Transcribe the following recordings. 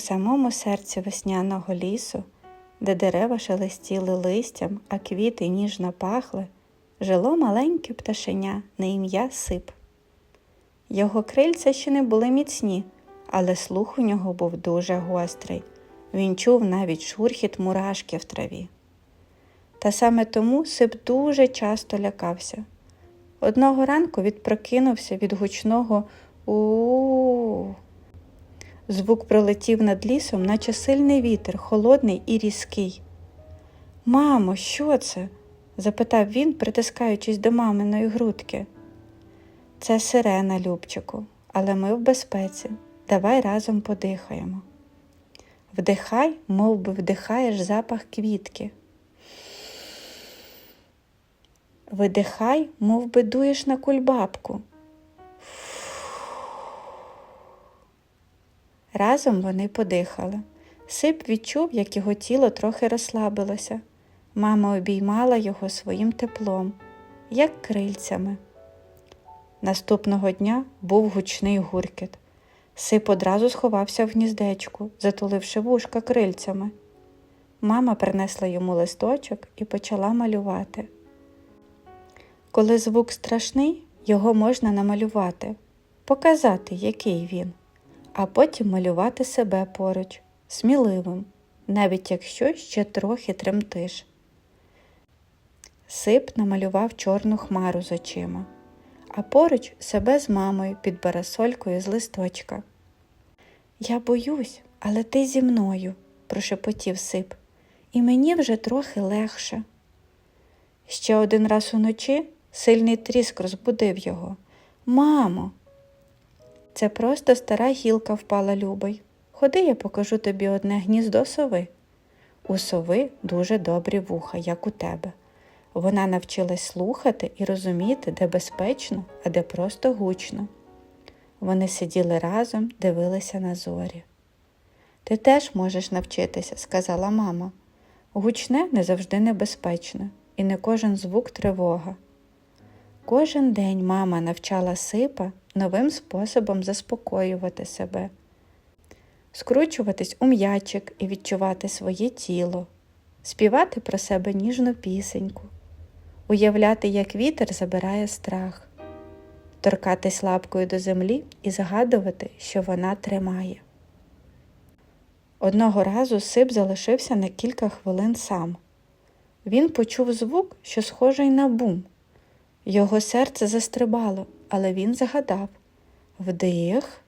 самому серці весняного лісу, де дерева шелестіли листям, а квіти ніжно пахли, жило маленьке пташеня на ім'я Сип. Його крильця ще не були міцні, але слух у нього був дуже гострий. Він чув навіть шурхіт мурашки в траві. Та саме тому Сип дуже часто лякався. Одного ранку відпрокинувся від гучного у. Звук пролетів над лісом, наче сильний вітер, холодний і різкий. Мамо, що це? запитав він, притискаючись до маминої грудки. Це сирена, Любчику, але ми в безпеці. Давай разом подихаємо. Вдихай, мов би вдихаєш запах квітки. Видихай, мов би дуєш на кульбабку. Разом вони подихали. Сип відчув, як його тіло трохи розслабилося. Мама обіймала його своїм теплом, як крильцями. Наступного дня був гучний гуркіт. Сип одразу сховався в гніздечку, затуливши вушка крильцями. Мама принесла йому листочок і почала малювати. Коли звук страшний, його можна намалювати, показати, який він, а потім малювати себе поруч, сміливим, навіть якщо ще трохи тремтиш. Сип намалював чорну хмару з очима, а поруч себе з мамою під парасолькою з листочка. Я боюсь, але ти зі мною, прошепотів Сип, і мені вже трохи легше. Ще один раз уночі сильний тріск розбудив його. Мамо, це просто стара гілка впала любий. Ходи, я покажу тобі одне гніздо сови. У сови дуже добрі вуха, як у тебе. Вона навчилась слухати і розуміти, де безпечно, а де просто гучно. Вони сиділи разом, дивилися на зорі. Ти теж можеш навчитися, сказала мама. Гучне не завжди небезпечне, і не кожен звук тривога. Кожен день мама навчала сипа новим способом заспокоювати себе, скручуватись у м'ячик і відчувати своє тіло, співати про себе ніжну пісеньку, уявляти, як вітер забирає страх, торкатись лапкою до землі і згадувати, що вона тримає. Одного разу сип залишився на кілька хвилин сам. Він почув звук, що схожий на бум. Його серце застрибало, але він загадав вдих,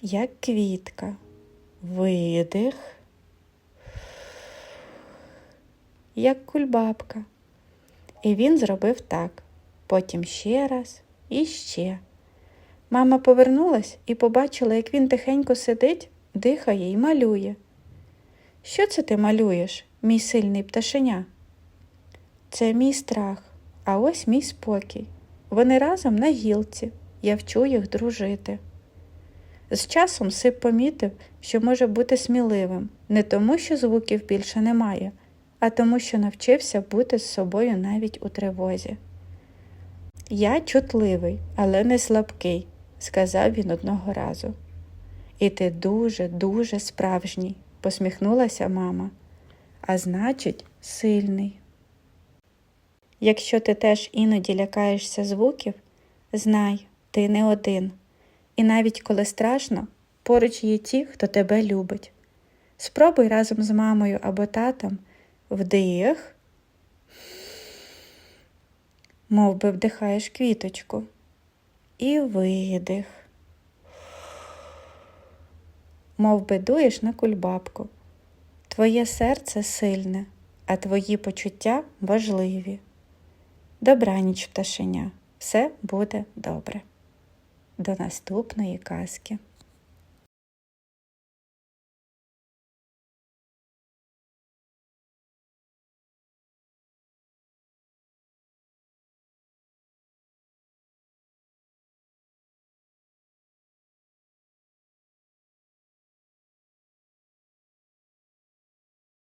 як квітка, видих, як кульбабка. І він зробив так, потім ще раз і ще. Мама повернулась і побачила, як він тихенько сидить, дихає і малює. Що це ти малюєш, мій сильний пташеня? Це мій страх, а ось мій спокій. Вони разом на гілці, я вчу їх дружити. З часом Сип помітив, що може бути сміливим, не тому, що звуків більше немає, а тому, що навчився бути з собою навіть у тривозі. Я чутливий, але не слабкий, сказав він одного разу. І ти дуже, дуже справжній, посміхнулася мама. А значить, сильний. Якщо ти теж іноді лякаєшся звуків, знай, ти не один. І навіть коли страшно, поруч є ті, хто тебе любить. Спробуй разом з мамою або татом вдих, мов би вдихаєш квіточку, і видих, мов би дуєш на кульбабку. Твоє серце сильне, а твої почуття важливі. Добраніч, пташеня, все буде добре. До наступної казки.